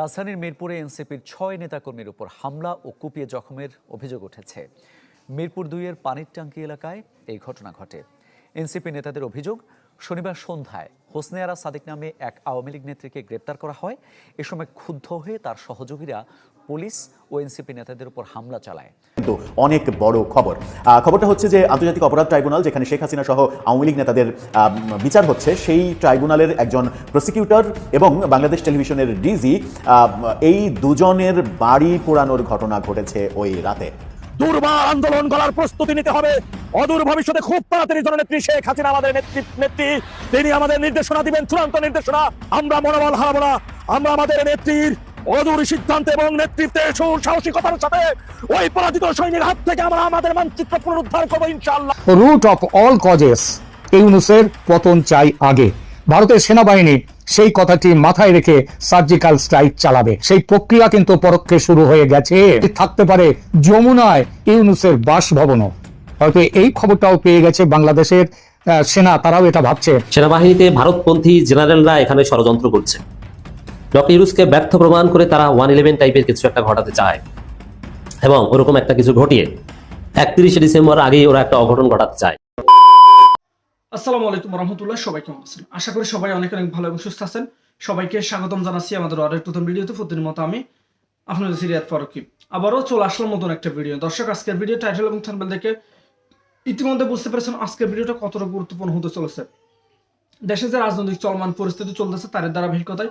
রাজধানীর মিরপুরে এনসিপির ছয় নেতাকর্মীর উপর হামলা ও কুপিয়ে জখমের অভিযোগ উঠেছে। মিরপুর দুইয়ের পানির ট্যাঙ্কি এলাকায় এই ঘটনা ঘটে। এনসিপি নেতাদের অভিযোগ, শনিবার সন্ধ্যায় হোসনে আরা সাদিক নামে এক আওয়ামী লীগ নেত্রীকে গ্রেপ্তার করা হয়। এ সময় ক্ষুব্ধ হয়ে তার সহযোগীরা পুলিশ ও এনসিপি নেতাদের উপর হামলা চালায়। কিন্তু অনেক বড় খবর। খবরটা হচ্ছে যে আন্তর্জাতিক অপরাধ ট্রাইব্যুনাল যেখানে শেখ হাসিনা সহ আওয়ামী লীগ নেতাদের আহ, বিচার হচ্ছে সেই ট্রাইব্যুনালের একজন প্রসিকিউটর এবং বাংলাদেশ টেলিভিশনের ডিজি এই দুজনের বাড়ি পোড়ানোর ঘটনা ঘটেছে ওই রাতে। দুর্বার আন্দোলন গলার প্রস্তুতি নিতে হবে। অদূর ভবিষ্যতে খুব তাড়াতাড়ি জননেত্রী শেখ হাসিনা আমাদের নেত্রী নেত্রী তিনি আমাদের নির্দেশনা দিবেন চূড়ান্ত নির্দেশনা। আমরা মনোবল হারাবো না। আমরা আমাদের নেত্রীর অদূর সিদ্ধান্ত এবং নেতৃত্বের সাহসিকতার সাথে ওই পরাজিত সৈনিক হাত থেকে আমরা আমাদের মানচিত্র পুনরুদ্ধার করব ইনশাআল্লাহ। রুট অফ অল কজেস ইউনুসের পতন চাই আগে। ভারতের সেনাবাহিনী সেই কথাটি মাথায় রেখে সার্জিক্যাল স্ট্রাইক চালাবে। সেই প্রক্রিয়া কিন্তু পরোক্ষে শুরু হয়ে গেছে। থাকতে পারে যমুনায় ইউনুসের বাসভবনও। হয়তো এই খবরটাও পেয়ে গেছে বাংলাদেশের আহ, সেনা তারাও এটা ভাবছে। সেনাবাহিনীতে ভারতপন্থী জেনারেলরা এখানে ষড়যন্ত্র করছে। ডক্টর ইউরুসকে ব্যর্থ প্রমাণ করে তারা ওয়ান ইলেভেন টাইপের কিছু একটা ঘটাতে চায়। এবং ওরকম একটা কিছু ঘটিয়ে একত্রিশে ডিসেম্বর আগেই ওরা একটা অঘটন ঘটাতে চায়। আসসালামু আলাইকুম রহমতুল্লাহ, সবাই কেমন আছেন? আশা করি সবাই অনেক অনেক ভালো এবং সুস্থ আছেন। সবাইকে স্বাগতম জানাচ্ছি আমাদের আরেক নতুন ভিডিওতে। প্রতিদিন মতো আমি আপনাদের সিরিয়াত ফারুকি। আবারও চলে আসলাম নতুন একটা ভিডিও। দর্শক, আজকের ভিডিও টাইটেল এবং থাম্বনেল দেখে ইতিমধ্যে বুঝতে পেরেছেন আজকের ভিডিওটা কতটা গুরুত্বপূর্ণ হতে চলেছে। দেশে যে রাজনৈতিক চলমান পরিস্থিতি চলতেছে তার ধারাবাহিকতায়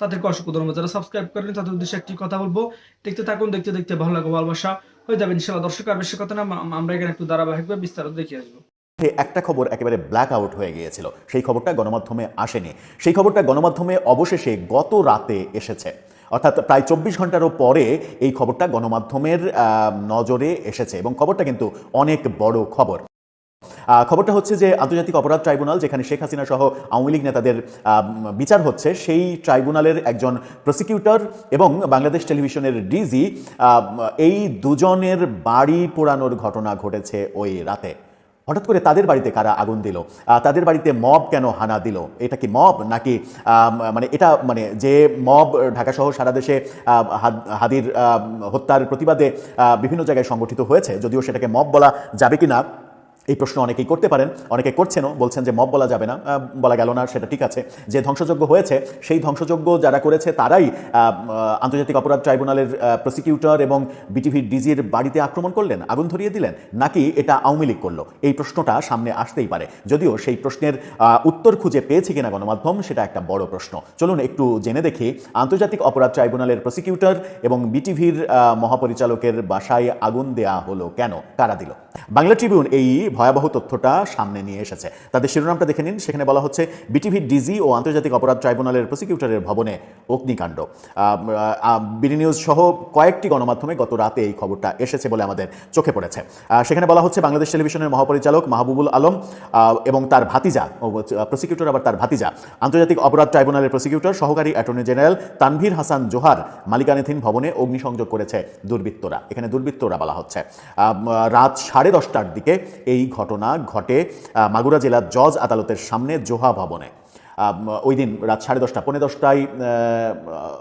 তাদেরকে অসংখ্য ধন্যবাদ। যারা সাবস্ক্রাইব করেন তাদের উদ্দেশ্যে একটি কথা বলব। দেখতে থাকুন, দেখতে দেখতে ভালো লাগবে ভালোবাসা। হয়ে যাবে ইনশাল্লাহ দর্শক, আর বেশি কথা না আমরা এখানে একটু ধারাবাহিকভাবে বিস্তারিত দেখিয়ে আসব। একটা খবর একেবারে ব্ল্যাক আউট হয়ে গিয়েছিল। সেই খবরটা গণমাধ্যমে আসেনি। সেই খবরটা গণমাধ্যমে অবশেষে গত রাতে এসেছে। অর্থাৎ প্রায় চব্বিশ ঘন্টারও পরে এই খবরটা গণমাধ্যমের নজরে এসেছে। এবং খবরটা কিন্তু অনেক বড় খবর। খবরটা হচ্ছে যে আন্তর্জাতিক অপরাধ ট্রাইব্যুনাল, যেখানে শেখ হাসিনা সহ আওয়ামী লীগ নেতাদের বিচার হচ্ছে, সেই ট্রাইব্যুনালের একজন প্রসিকিউটর এবং বাংলাদেশ টেলিভিশনের ডিজি এই দুজনের বাড়ি পোড়ানোর ঘটনা ঘটেছে ওই রাতে। হঠাৎ করে তাদের বাড়িতে কারা আগুন দিল? তাদের বাড়িতে মব কেন হানা দিল? এটা কি মব নাকি মানে এটা মানে যে মব ঢাকা সহ সারা দেশে হাদির হত্যার প্রতিবাদে বিভিন্ন জায়গায় সংগঠিত হয়েছে, যদিও সেটাকে মব বলা যাবে কি না এই প্রশ্ন অনেকেই করতে পারেন, অনেকে করছেনও, বলছেন যে মব বলা যাবে না বলা গেল না, সেটা ঠিক আছে। যে ধ্বংসযজ্ঞ হয়েছে, সেই ধ্বংসযজ্ঞ যারা করেছে, তারাই আন্তর্জাতিক অপরাধ ট্রাইব্যুনালের প্রসিকিউটর এবং বিটিভির ডিজির বাড়িতে আক্রমণ করলেন, আগুন ধরিয়ে দিলেন, নাকি এটা আওয়ামী লীগ করল? এই প্রশ্নটা সামনে আসতেই পারে। যদিও সেই প্রশ্নের উত্তর খুঁজে পেয়েছে কিনা গণমাধ্যম, সেটা একটা বড় প্রশ্ন। চলুন একটু জেনে দেখি, আন্তর্জাতিক অপরাধ ট্রাইব্যুনালের প্রসিকিউটর এবং বিটিভির মহাপরিচালকের বাসায় আগুন দেয়া হলো কেন? কারা দিল? বাংলা ট্রিবিউন এই ভয়াবহ তথ্যটা সামনে নিয়ে এসেছে। তাদের শিরোনামটা দেখে নিন। সেখানে বলা হচ্ছে, বিটিভি, ডিজি ও আন্তর্জাতিক অপরাধ ট্রাইব্যুনালের প্রসিকিউটরের ভবনে অগ্নিকাণ্ড। বিডি নিউজ সহ কয়েকটি গণমাধ্যমে গত রাতে এই খবরটা এসেছে বলে আমাদের চোখে পড়েছে। সেখানে বলা হচ্ছে, বাংলাদেশ টেলিভিশনের মহাপরিচালক মাহবুবুল আলম এবং তার ভাতিজা প্রসিকিউটর আবার তার ভাতিজা, আন্তর্জাতিক অপরাধ ট্রাইব্যুনালের প্রসিকিউটর, সহকারী অ্যাটর্নি জেনারেল তানভীর হাসান জোহার মালিকানাধীন ভবনে অগ্নিসংযোগ করেছে দুর্বৃত্তরা। এখানে দুর্বৃত্তরা বলা হচ্ছে। রাত সাড়ে দশটার দিকে এই ঘটনা ঘটে মাগুরা জেলার জজ আদালতের সামনে জোহা ভবনে। ওই দিন রাত সাড়ে দশটা, পৌনে দশটায়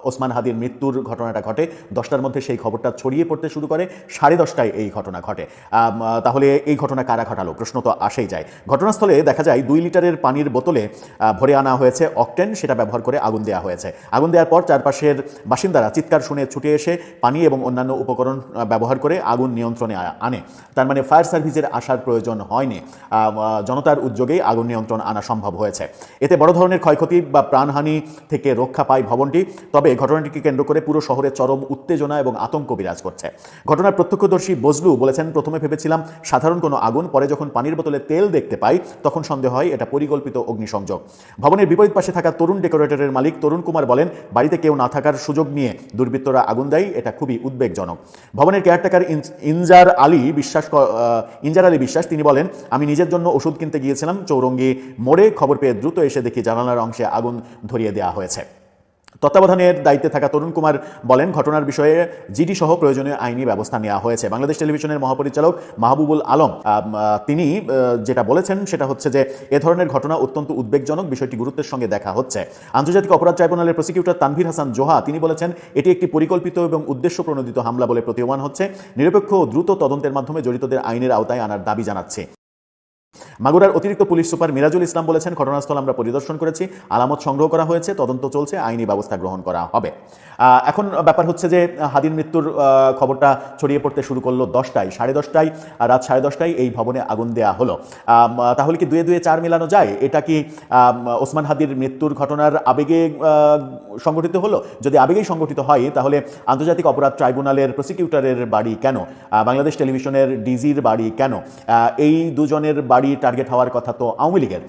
ওসমান হাদির মৃত্যুর ঘটনাটা ঘটে। দশটার মধ্যে সেই খবরটা ছড়িয়ে পড়তে শুরু করে, সাড়ে দশটায় এই ঘটনা ঘটে। তাহলে এই ঘটনা কারা ঘটালো? প্রশ্ন তো আসেই যায়। ঘটনাস্থলে দেখা যায়, দুই লিটারের পানির বোতলে ভরে আনা হয়েছে অকটেন, সেটা ব্যবহার করে আগুন দেওয়া হয়েছে। আগুন দেওয়ার পর চারপাশের বাসিন্দারা চিৎকার শুনে ছুটে এসে পানি এবং অন্যান্য উপকরণ ব্যবহার করে আগুন নিয়ন্ত্রণে আনে। তার মানে ফায়ার সার্ভিসের আসার প্রয়োজন হয়নি। জনতার উদ্যোগেই আগুন নিয়ন্ত্রণ আনা সম্ভব হয়েছে। এতে বড় ধরনের ক্ষয়ক্ষতি বা প্রাণহানি থেকে রক্ষা পায় ভবনটি, তবে ঘটনাটিকে কেন্দ্র করে পুরো শহরে চরম উত্তেজনা এবং আতঙ্ক বিরাজ করছে। ঘটনার প্রত্যক্ষদর্শী বজলু বলেছেন, প্রথমে ভেবেছিলাম সাধারণ কোনো আগুন, পরে যখন পানির বোতলে তেল দেখতে পাই, তখন সন্দেহ হয় এটা পরিকল্পিত অগ্নিসংযোগ। ভবনের বিপরীত পাশে থাকা তরুণ ডেকোরেটরের মালিক তরুণ কুমার বলেন, বাড়িতে কেউ না থাকার সুযোগ নিয়ে দুর্বৃত্তরা আগুন দেয়, এটা খুবই উদ্বেগজনক। ভবনের কেয়ারটেকার ইন- ইনজার আলী বিশ্বাস ইনজার আলী বিশ্বাস, তিনি বলেন, আমি নিজের জন্য ওষুধ কিনতে গিয়েছিলাম, চৌরঙ্গি মোড়ে খবর পেয়ে দ্রুত এসে দেখি জানালার অংশে আগুন ধরিয়ে দেওয়া হয়েছে। তত্ত্বাবধানের দায়িত্বে থাকা তরুণ কুমার বলেন, ঘটনার বিষয়ে জিডি সহ প্রয়োজনীয় আইনি ব্যবস্থা নেওয়া হয়েছে। বাংলাদেশ টেলিভিশনের মহাপরিচালক মাহবুবুল আলম তিনি যেটা বলেছেন সেটা হচ্ছে যে, এ ধরনের ঘটনা অত্যন্ত উদ্বেগজনক, বিষয়টি গুরুত্বের সঙ্গে দেখা হচ্ছে। আন্তর্জাতিক অপরাধ ট্রাইব্যুনালের প্রসিকিউটর তানভীর হাসান জোহা, তিনি বলেছেন, এটি একটি পরিকল্পিত এবং উদ্দেশ্য প্রণোদিত হামলা বলে প্রতীয়মান হচ্ছে। নিরপেক্ষ ও দ্রুত তদন্তের মাধ্যমে জড়িতদের আইনের আওতায় আনার দাবি জানাচ্ছে। মাগুরার অতিরিক্ত পুলিশ সুপার মিরাজুল ইসলাম বলেছেন, ঘটনাস্থল আমরা পরিদর্শন করেছি, আলামত সংগ্রহ করা হয়েছে, তদন্ত চলছে, আইনি ব্যবস্থা গ্রহণ করা হবে। এখন ব্যাপার হচ্ছে যে, হাদির মৃত্যুর খবরটা ছড়িয়ে পড়তে শুরু করল দশটায়, সাড়ে দশটায় রাত সাড়ে দশটায় এই ভবনে আগুন দেয়া হলো। তাহলে কি দুয়ে দুয়ে চার মেলানো যায়? এটা কি ওসমান হাদির মৃত্যুর ঘটনার আবেগে সংগঠিত হলো? যদি আবেগেই সংগঠিত হয়, তাহলে আন্তর্জাতিক অপরাধ ট্রাইব্যুনালের প্রসিকিউটরের বাড়ি কেন? বাংলাদেশ টেলিভিশনের ডিজির বাড়ি কেন? এই দুজনের বাড়ি টার্গেট হওয়ার কথা তো আওয়ামী লীগের।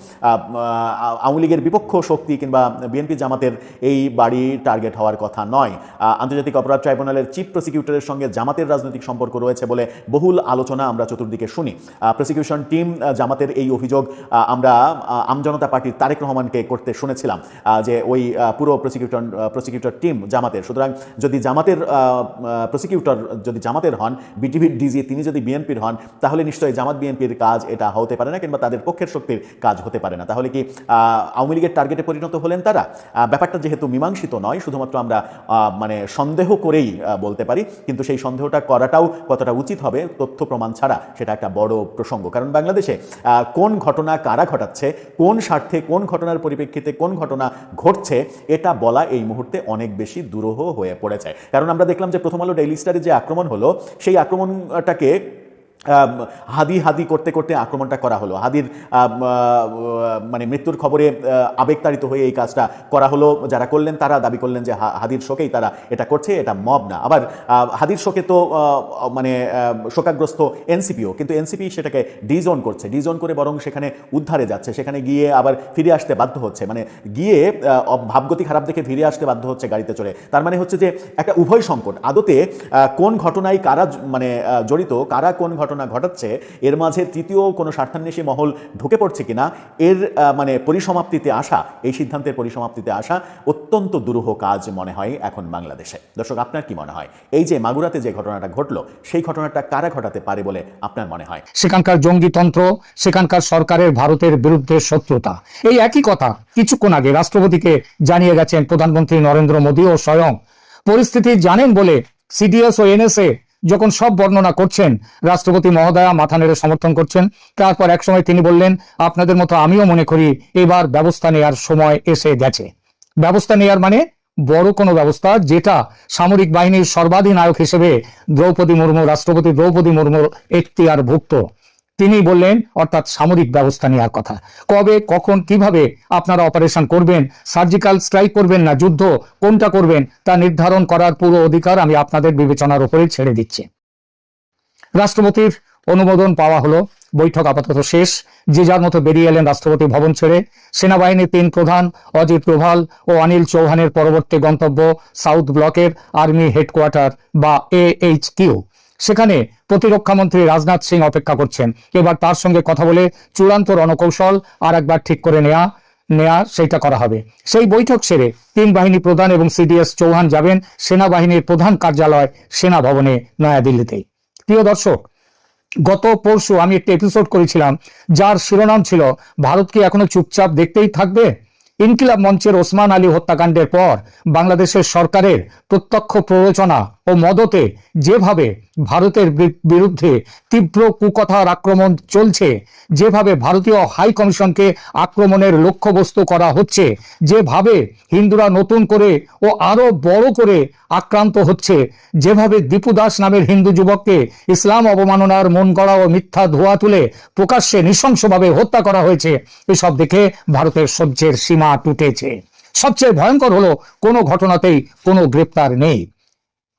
আওয়ামী লীগের বিপক্ষ শক্তি কিংবা বিএনপি জামাতের এই বাড়ি টার্গেট হওয়ার কথা নয়। আন্তর্জাতিক অপরাধ ট্রাইব্যুনালের চিফ প্রসিকিউটরের সঙ্গে জামাতের রাজনৈতিক সম্পর্ক রয়েছে বলে বহুল আলোচনা আমরা চতুর্দিকে শুনি। প্রসিকিউশন টিম জামাতের এই অভিযোগ আমরা আমজনতা পার্টির তারেক রহমানকে করতে শুনেছিলাম যে ওই পুরো প্রসিকিউটর প্রসিকিউটর টিম জামাতের। সুতরাং যদি জামাতের প্রসিকিউটর যদি জামাতের হন বিটিভির ডিজি, তিনি যদি বিএনপির হন, তাহলে নিশ্চয়ই জামাত বিএনপির কাজ এটা হতে পারে। না কিংবা তাদের পক্ষের শক্তির কাজ হতে পারে না। তাহলে কি আওয়ামী লীগের টার্গেটে পরিণত হলেন তারা? ব্যাপারটা যেহেতু মীমাংসিত নয়, শুধুমাত্র আমরা মানে সন্দেহ করেই বলতে পারি, কিন্তু সেই সন্দেহটা করাটাও কতটা উচিত হবে, তথ্য প্রমাণ ছাড়া সেটা একটা বড় প্রসঙ্গ। কারণ বাংলাদেশে কোন ঘটনা কারা ঘটাচ্ছে, কোন স্বার্থে, কোন ঘটনার পরিপ্রেক্ষিতে কোন ঘটনা ঘটছে, এটা বলা এই মুহূর্তে অনেক বেশি দুরূহ হয়ে পড়েছে। কারণ আমরা দেখলাম যে প্রথম আলো ডেইলি স্টারে যে আক্রমণ হলো, সেই আক্রমণটাকে হাদি হাদি করতে করতে আক্রমণটা করা হলো। হাদির মানে মৃত্যুর খবরে আবেগতাড়িত হয়ে এই কাজটা করা হলো। যারা করলেন তারা দাবি করলেন যে হাদির শোকেই তারা এটা করছে, এটা মব না। আবার হাদির শোকে তো মানে শোকাগ্রস্ত এনসিপিও, কিন্তু এনসিপি সেটাকে ডিজোন করছে। ডিজোন করে বরং সেখানে উদ্ধারে যাচ্ছে। সেখানে গিয়ে আবার ফিরে আসতে বাধ্য হচ্ছে। মানে গিয়ে ভাবগতি খারাপ দেখে ফিরে আসতে বাধ্য হচ্ছে গাড়িতে চড়ে। তার মানে হচ্ছে যে একটা উভয় সংকট। আদতে কোন ঘটনায় কারা মানে জড়িত, কারা কোন ঘটনা ঘটাচ্ছে, এর মাঝে তৃতীয় কোনো স্বার্থান্বেষী মহল ঢুকে পড়ছে কিনা, এর মানে পরিসমাপ্তিতে আসা, এই সিদ্ধান্তের পরিসমাপ্তিতে আসা অত্যন্ত দুরূহ কাজ মনে হয় এখন বাংলাদেশে। দর্শক, আপনার কি মনে হয়? এই যে মাগুরাতে যে ঘটনাটা ঘটলো, সেই ঘটনাটা কারা ঘটাতে পারে বলে আপনার মনে হয়? সেখানকার জঙ্গিতন্ত্র সেখানকার সরকারের ভারতের বিরুদ্ধে শত্রুতা। এই একই কথা কিছুক্ষণ আগে রাষ্ট্রপতিকে জানিয়ে গেছেন প্রধানমন্ত্রী নরেন্দ্র মোদী ও স্বয়ং। পরিস্থিতি জানেন বলে সিডিএস ও এনএসএ যখন সব বর্ণনা করছেন, রাষ্ট্রপতি মহোদয়া মাথা নেড়ে সমর্থন করছেন। তারপর একসময় তিনি বললেন, আপনাদের মতো আমিও মনে করি এবার ব্যবস্থা নেওয়ার সময় এসে গেছে। ব্যবস্থা নেওয়ার মানে বড় কোনো ব্যবস্থা, যেটা সামরিক বাহিনীর সর্বাধিনায়ক হিসেবে দ্রৌপদী মুর্মু, রাষ্ট্রপতি দ্রৌপদী মুর্মুর এখতিয়ার ভুক্ত তিনি বললেন, অর্থাৎ সামরিক ব্যবস্থা নেওয়ার কথা। কবে, কখন, কীভাবে আপনারা অপারেশন করবেন সার্জিক্যাল স্ট্রাইক করবেন না, যুদ্ধ কোনটা করবেন, তা নির্ধারণ করার পুরো অধিকার আমি আপনাদের বিবেচনার উপরে ছেড়ে দিচ্ছি। রাষ্ট্রপতির অনুমোদন পাওয়া হলো। বৈঠক আপাতত শেষ। যে যার মতো বেরিয়ে এলেন রাষ্ট্রপতি ভবন ছেড়ে। সেনাবাহিনীর তিন প্রধান, অজিত প্রভাল ও অনিল চৌহানের পরবর্তী গন্তব্য সাউথ ব্লকের আর্মি হেডকোয়ার্টার বা এ এইচ কিউ সেখানে প্রতিরক্ষা মন্ত্রী রাজনাথ সিং অপেক্ষা করছেন। এবার তার সঙ্গে কথা বলে চূড়ান্ত রণকৌশল আর একবার ঠিক করে নেয়া নেয়া সেইটা করা হবে। সেই বৈঠক সেরে তিন বাহিনী প্রধান এবং সিডিএস চৌহান যাবেন সেনাবাহিনীর প্রধান কার্যালয় সেনা ভবনে নয়াদিল্লিতেই প্রিয় দর্শক, গত পরশু আমি একটি এপিসোড করেছিলাম যার শিরোনাম ছিল, ভারত কি এখনও চুপচাপ দেখতেই থাকবে? ইনকিলাব মঞ্চের ওসমান আলী হত্যাকাণ্ডের পর বাংলাদেশের সরকারের প্রত্যক্ষ প্ররোচনা ও মদতে যেভাবে ভারতের বিরুদ্ধে তীব্র কুকথার আক্রমণ চলছে। যেভাবে ভারতীয় হাই কমিশনকে আক্রমণের লক্ষ্যবস্তু করা হচ্ছে, যেভাবে হিন্দুরা নতুন করে ও আরও বড় করে আক্রান্ত হচ্ছে, যেভাবে দীপু দাস নামের হিন্দু যুবককে ইসলাম অবমাননার মন গড়া ও মিথ্যা ধোয়া তুলে প্রকাশ্যে নৃশংসভাবে হত্যা করা হয়েছে, এসব দেখে ভারতের সহ্যের সীমা টুটেছে। সবচেয়ে ভয়ঙ্কর হলো কোনো ঘটনাতেই কোনো গ্রেপ্তার নেই।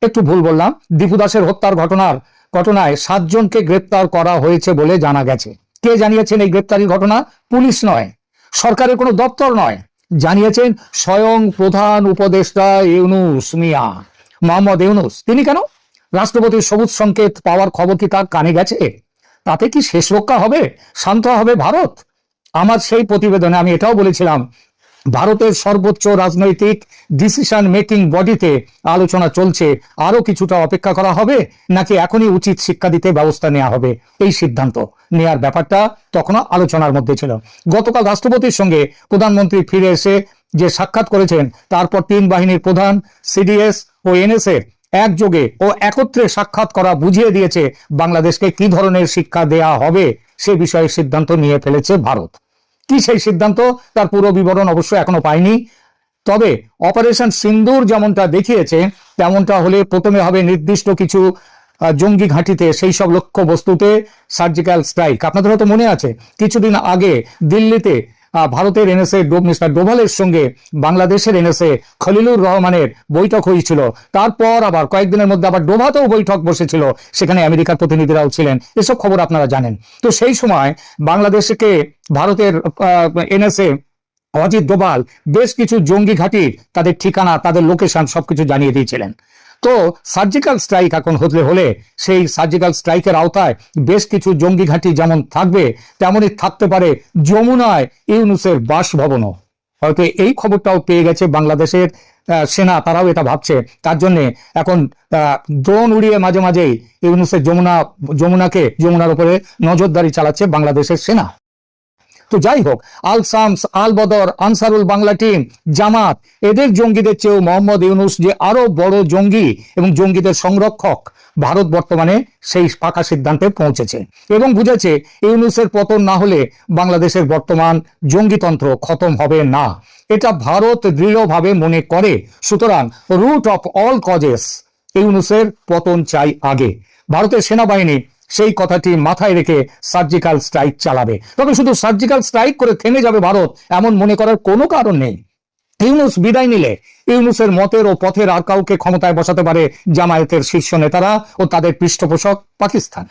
একটু ভুল বললাম, দীপু দাসের হত্যার ঘটনার ঘটনায় সাতজনকে গ্রেপ্তার করা হয়েছে বলে জানা গেছে। কে জানিয়েছেন এই গ্রেপ্তারির ঘটনা? পুলিশ নয়, সরকারের কোনো দপ্তর নয়, জানিয়েছেন স্বয়ং প্রধান উপদেষ্টা ইউনুস মিয়া, মোহাম্মদ ইউনুস। তিনি কেন? রাষ্ট্রপতির সবুজ সংকেত পাওয়ার খবর কি তার কানে গেছে? তাতে কি শেষ রক্ষা হবে? শান্ত হবে ভারত? আমার সেই প্রতিবেদনে আমি এটাও বলেছিলাম ভারতের সর্বোচ্চ রাজনৈতিক ডিসিশন মেকিং বডিতে আলোচনা চলছে। আরও কিছুটা অপেক্ষা করা হবে, নাকি এখনই উচিত শিক্ষা দিতে ব্যবস্থা নেওয়া হবে? এই সিদ্ধান্ত নেয়ার ব্যাপারটা তখনও আলোচনার মধ্যে ছিল। গতকাল রাষ্ট্রপতির সঙ্গে প্রধানমন্ত্রী ফিরে এসে যে সাক্ষাৎ করেছেন, তারপর তিন বাহিনীর প্রধান সিডিএস ও এনএসএ একযোগে ও একত্রে সাক্ষাৎ করা বুঝিয়ে দিয়েছে বাংলাদেশকে কি ধরনের শিক্ষা দেয়া হবে, সে বিষয়ে সিদ্ধান্ত নিয়ে ফেলেছে ভারত। কি সেই সিদ্ধান্ত, তার পুরো বিবরণ অবশ্য এখনও পাইনি। তবে অপারেশন সিন্দুর যেমনটা দেখিয়েছে, তেমনটা হলে প্রথমে হবে নির্দিষ্ট কিছু জঙ্গি ঘাঁটিতে সেই সব লক্ষ্য বস্তুতে সার্জিক্যাল স্ট্রাইক আপনাদের হয়তো মনে আছে, কিছুদিন আগে দিল্লিতে ভারতের এনএসএ মিস্টার ডোভালের সঙ্গে বাংলাদেশের এনএসএ খলিলুর রহমানের বৈঠক হয়েছিল। তারপর আবার কয়েকদিনের মধ্যে আবার ডোভাতেও বৈঠক বসেছিল, সেখানে আমেরিকার প্রতিনিধিরাও ছিলেন। এসব খবর আপনারা জানেন। তো সেই সময় বাংলাদেশকে ভারতের এনএসএ অজিত ডোভাল বেশ কিছু জঙ্গি ঘাঁটির তাদের ঠিকানা, তাদের লোকেশন সবকিছু জানিয়ে দিয়েছিলেন। তো সার্জিক্যাল স্ট্রাইক এখন হতে হলে সেই সার্জিক্যাল স্ট্রাইকের আওতায় বেশ কিছু জঙ্গি ঘাঁটি যেমন থাকবে, তেমনই থাকতে পারে যমুনায় ইউনুসের বাসভবনও। হয়তো এই খবরটাও পেয়ে গেছে বাংলাদেশের সেনা, তারাও এটা ভাবছে। তার জন্যে এখন ড্রোন উড়িয়ে মাঝে মাঝেই ইউনুসের যমুনা, যমুনাকে, যমুনার উপরে নজরদারি চালাচ্ছে বাংলাদেশের সেনা। তো যাই হোক, আল সামস আল বদর, আনসারুল বাংলা টিম, জামাত, এদের জঙ্গিদের চেয়েও মোহাম্মদ ইউনুস যে আরও বড় জঙ্গি এবং জঙ্গিদের সংরক্ষক ভারত বর্তমানে সেই পাকা সিদ্ধান্তে পৌঁছেছে এবং বুঝেছে ইউনুসের পতন না হলে বাংলাদেশের বর্তমান জঙ্গিতন্ত্র খতম হবে না। এটা ভারত দৃঢ়ভাবে মনে করে। সুতরাং রুট অফ অল কজেস ইউনুসের পতন চাই আগে। ভারতের সেনাবাহিনী সেই কথাটি মাথায় রেখে সার্জিক্যাল স্ট্রাইক চালাবে। তবে শুধু সার্জিক্যাল স্ট্রাইক করে থেমে যাবে ভারত, এমন মনে করার কোনো কারণ নেই। ইউনুস বিদায় নিলে, ইউনুসের মতের ও পথের আর কাউকে ক্ষমতায় বসাতে পারে জামায়াতের শীর্ষ নেতারা ও তাদের পৃষ্ঠপোষক পাকিস্তান।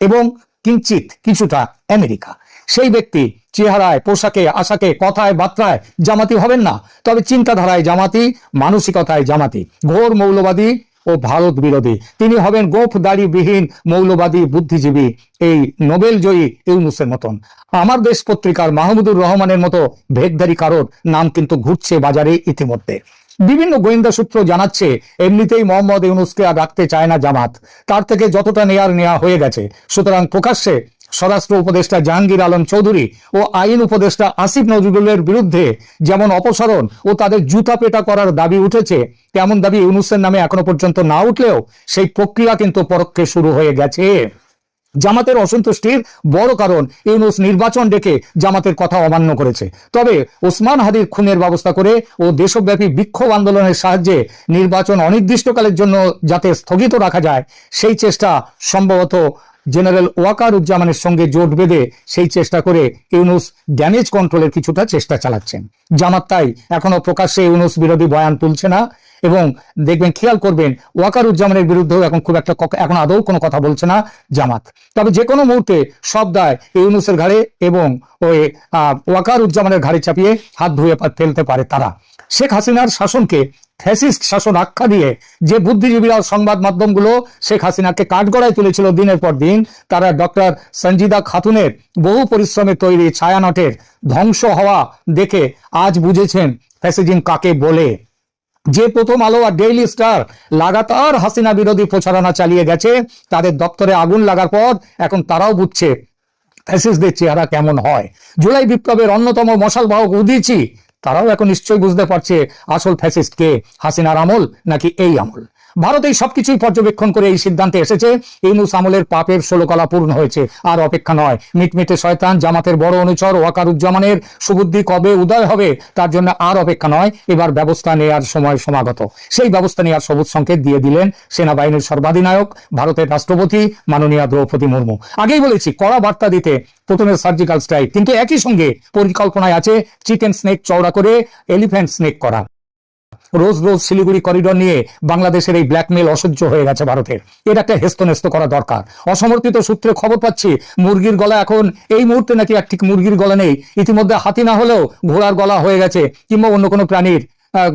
এবং কিঞ্চিত কিছুটা আমেরিকা। সেই ব্যক্তি চেহারায়, পোশাকে, আশাকে, কথায়, বার্তায় জামাতি হবেন না। তবে চিন্তাধারায় জামাতি, মানসিকতায় জামাতি। ঘোর মৌলবাদী ও ভারত বিরোধী। তিনি হবেন গোফ দাড়িবিহীন মৌলবাদী বুদ্ধিজীবী। এই নোবেল জয়ী ইউনুসের মতন। আমার দেশ পত্রিকার মাহমুদুর রহমানের মতো ভেগধারী কারোর নাম কিন্তু ঘুরছে বাজারে ইতিমধ্যে। বিভিন্ন গোয়েন্দা সূত্র জানাচ্ছে, এমনিতেই মোহাম্মদ ইউনুসকে আর রাখতে চায় না জামাত। তার থেকে যতটা নেয়ার নেওয়া হয়ে গেছে। সুতরাং প্রকাশ্যে স্বরাষ্ট্র উপদেষ্টা জাহাঙ্গীর আলম চৌধুরী ও আইন উপদেষ্টা আসিফ নজরুলের বিরুদ্ধে যেমন অপসারণ ও তাদের জুতা পেটা করার দাবি উঠেছে, তেমন দাবি ইউনুসের নামে এখনও পর্যন্ত না উঠলেও সেই প্রক্রিয়া কিন্তু পরোক্ষে শুরু হয়ে গেছে। জামাতের অসন্তুষ্টির বড় কারণ ইউনুস নির্বাচন ডেকে জামাতের কথা অমান্য করেছে। তবে ওসমান হাদির খুনের ব্যবস্থা করে ও দেশব্যাপী বিক্ষোভ আন্দোলনের সাহায্যে নির্বাচন অনির্দিষ্টকালের জন্য যাতে স্থগিত রাখা যায়, সেই চেষ্টা সম্ভবত জেনারেল ওয়াকার উজ্জামানের সঙ্গে জোট বেঁধে সেই চেষ্টা করে ইউনুস ড্যামেজ কন্ট্রোলের কিছুটা চেষ্টা চালাচ্ছেন। জামাত তাই এখনও প্রকাশ্যে ইউনুস বিরোধী বয়ান তুলছে না এবং দেখবেন খেয়াল করবেন ওয়াকার উজ্জামানের বিরুদ্ধেও এখন খুব একটা এখন আদৌ কোনো কথা বলছে না জামাত। তবে যে কোনো মুহূর্তে সব দায় ইউনুসের ঘাড়ে এবং ওই ওয়াকার উজ্জামানের ঘাড়ে চাপিয়ে হাত ধুয়ে ফেলতে পারে তারা। শেখ হাসিনার শাসনকে ফ্যাসিস্ট শাসন আখ্যা দিয়ে যে বুদ্ধিজীবীরা সংবাদ মাধ্যমগুলো শেখ হাসিনাকে কাঠগড়ায় তুলেছিল দিনের পর দিন, তারা ডক্টর সঞ্জিদা খাতুনের বহু পরিশ্রমে তৈরি ছায়ানটের ধ্বংস হওয়া দেখে আজ বুঝেছেন ফ্যাসিজিং কাকে বলে। যে প্রথম আলো আর ডেইলি স্টার লাগাতার হাসিনা বিরোধী প্রচারণা চালিয়ে গেছে, তাদের দপ্তরে আগুন লাগার পর এখন তারাও বুঝছে ফ্যাসিস্টদের চেহারা কেমন হয়। জুলাই বিপ্লবের অন্যতম মশাল বাহক উদিয়েছি তারাও এখন নিশ্চয়ই বুঝতে পারছে আসল ফ্যাসিস্ট কে হাসিনার আমল নাকি এই আমল। ভারত এই সবকিছুই পর্যবেক্ষণ করে এই সিদ্ধান্তে এসেছে। ইউনুস আমলের পাপের ষোলো কলা পূর্ণ হয়েছে। আর অপেক্ষা নয়, মিটমিটে শয়তান জামাতের বড় অনুচর ওয়াকারুজ্জামানের সুবুদ্ধি কবে উদয় হবে তার জন্য আর অপেক্ষা নয়, এবার ব্যবস্থা নেওয়ার সময় সমাগত। সেই ব্যবস্থা নেওয়ার সবুজ সংকেত দিয়ে দিলেন সেনাবাহিনীর সর্বাধিনায়ক, ভারতের রাষ্ট্রপতি মাননীয় দ্রৌপদী মুর্মু। আগেই বলেছি, কড়া বার্তা দিতে প্রথমে সার্জিক্যাল স্ট্রাইক, কিন্তু একই সঙ্গে পরিকল্পনায় আছে চিকেন স্নেক চওড়া করে, এলিফ্যান্ট স্নেক করা। রোজ রোজ শিলিগুড়ি করিডর নিয়ে বাংলাদেশের এই ব্ল্যাকমেল অসহ্য হয়ে গেছে ভারতের। এটা একটা হেস্তনেস্ত করা দরকার। অসমর্থিত সূত্রে খবর পাচ্ছি, মুরগির গলা এখন এই মুহূর্তে নাকি আর ঠিক মুরগির গলা নেই। ইতিমধ্যে হাতি না হলেও ঘোড়ার গলা হয়ে গেছে, কিংবা অন্য কোনো প্রাণীর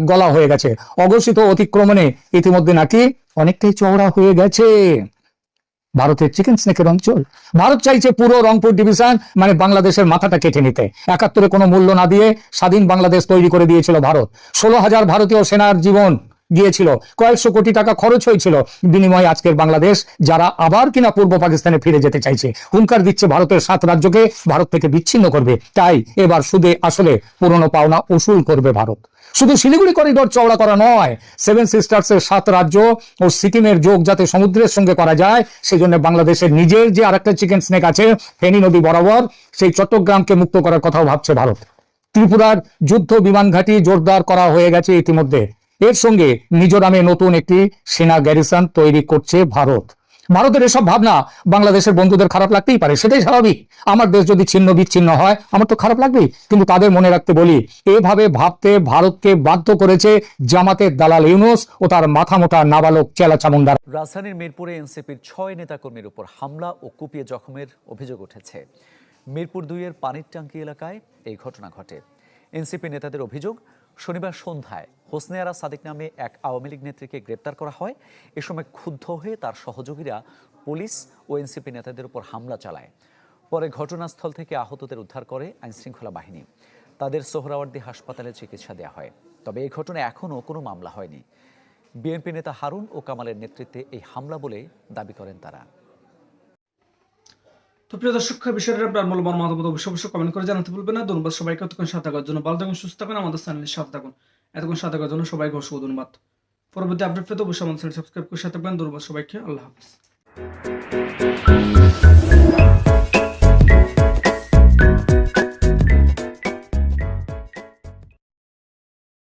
গলা হয়ে গেছে। অঘোষিত অতিক্রমণে ইতিমধ্যে নাকি অনেকটাই চওড়া হয়ে গেছে। ভারতের চিকেন স্নেকের অঞ্চল। ভারত চাইছে পুরো রংপুর ডিভিশন মানে বাংলাদেশের মাথাটা কেটে নিতে। একাত্তরে কোনো মূল্য না দিয়ে স্বাধীন বাংলাদেশ তৈরি করে দিয়েছিল ভারত। ষোলো হাজার ভারতীয় সেনার জীবন গিয়েছিল। কয়েকশো কোটি টাকা খরচ হয়েছিল। বিনিময়ে আজকের বাংলাদেশ, যারা আবার কিনা পূর্ব পাকিস্তানে ফিরে যেতে চাইছে, হুঙ্কার দিচ্ছে ভারতের সাত রাজ্যকে ভারত থেকে বিচ্ছিন্ন করবে। তাই এবার সুদে আসলে পুরনো পাওনা উসুল করবে ভারত। শুধু শিলিগুড়ি করিডোর চওড়া করা নয়, সেভেন সিস্টার্সের সাত রাজ্য ও সিকিমের যোগ যাতে সমুদ্রের সঙ্গে করা যায় সেই জন্য বাংলাদেশের নিজের যে আরেকটা চিকেন স্নেক আছে, ফেনী নদী বরাবর, সেই চট্টগ্রামকে মুক্ত করার কথাও ভাবছে ভারত। ত্রিপুরার যুদ্ধ বিমান ঘাঁটি জোরদার করা হয়ে গেছে ইতিমধ্যে। এর সঙ্গে মিজোরামে নতুন একটি সেনা গ্যারিসন তৈরি করছে ভারত। ভারতের এসব ভাবনা বাংলাদেশের বন্ধুদের খারাপ লাগতেই পারে, সেটাই স্বাভাবিক। আমার দেশ যদি ছিন্ন বিচ্ছিন্ন হয়, আমার তো খারাপ লাগবেই। কিন্তু তাদের মনে রাখতে বলি, এভাবে ভাবতে ভারতকে বাধ্য করেছে জামাতের দালাল ইউনুস ও তার মাথা মোটা নাবালক চেলা চামুন্ডার। রাজধানীর মিরপুরে এনসিপির ছয় নেতাকর্মীর উপর হামলা ও কুপিয়ে জখমের অভিযোগ উঠেছে। মিরপুর দুইয়ের পানির ট্যাঙ্কি এলাকায় এই ঘটনা ঘটে। এনসিপি নেতাদের অভিযোগ, শনিবার সন্ধ্যায় হোসনে আরা সাদিক নামে এক আওয়ামী লীগ নেত্রীকে গ্রেপ্তার করা হয়। এ সময় ক্ষুব্ধ হয়ে তার সহযোগীরা পুলিশ ও এনসিপি নেতাদের উপর হামলা চালায়। পরে ঘটনাস্থল থেকে আহতদের উদ্ধার করে আইনশৃঙ্খলা বাহিনী। তাদের সোহরাওয়ার্দী হাসপাতালে চিকিৎসা দেওয়া হয়। তবে এই ঘটনায় এখনও কোনো মামলা হয়নি। বিএনপি নেতা হারুন ও কামালের নেতৃত্বে এই হামলা বলে দাবি করেন তারা। তো প্রিয় দর্শক বিষয়টা আপনার মূল্যবান মতামত অবশ্যই অবশ্যই কমেন্ট করে জানাতে ভুলবেন না। ধন্যবাদ সবাইকে। এতক্ষণ সাথে থাকার জন্য ভালো থাকুন, সুস্থ থাকুন। আমাদের চ্যানেলের সাথে থাকুন। এতক্ষণ সাথে জন্য সবাইকে অসংখ্য ধন্যবাদ। পরবর্তী আপডেট পেতে অবশ্যই আমাদের সাবস্ক্রাইব করে সাথে থাকবেন। ধন্যবাদ সবাইকে। আল্লাহ হাফিজ।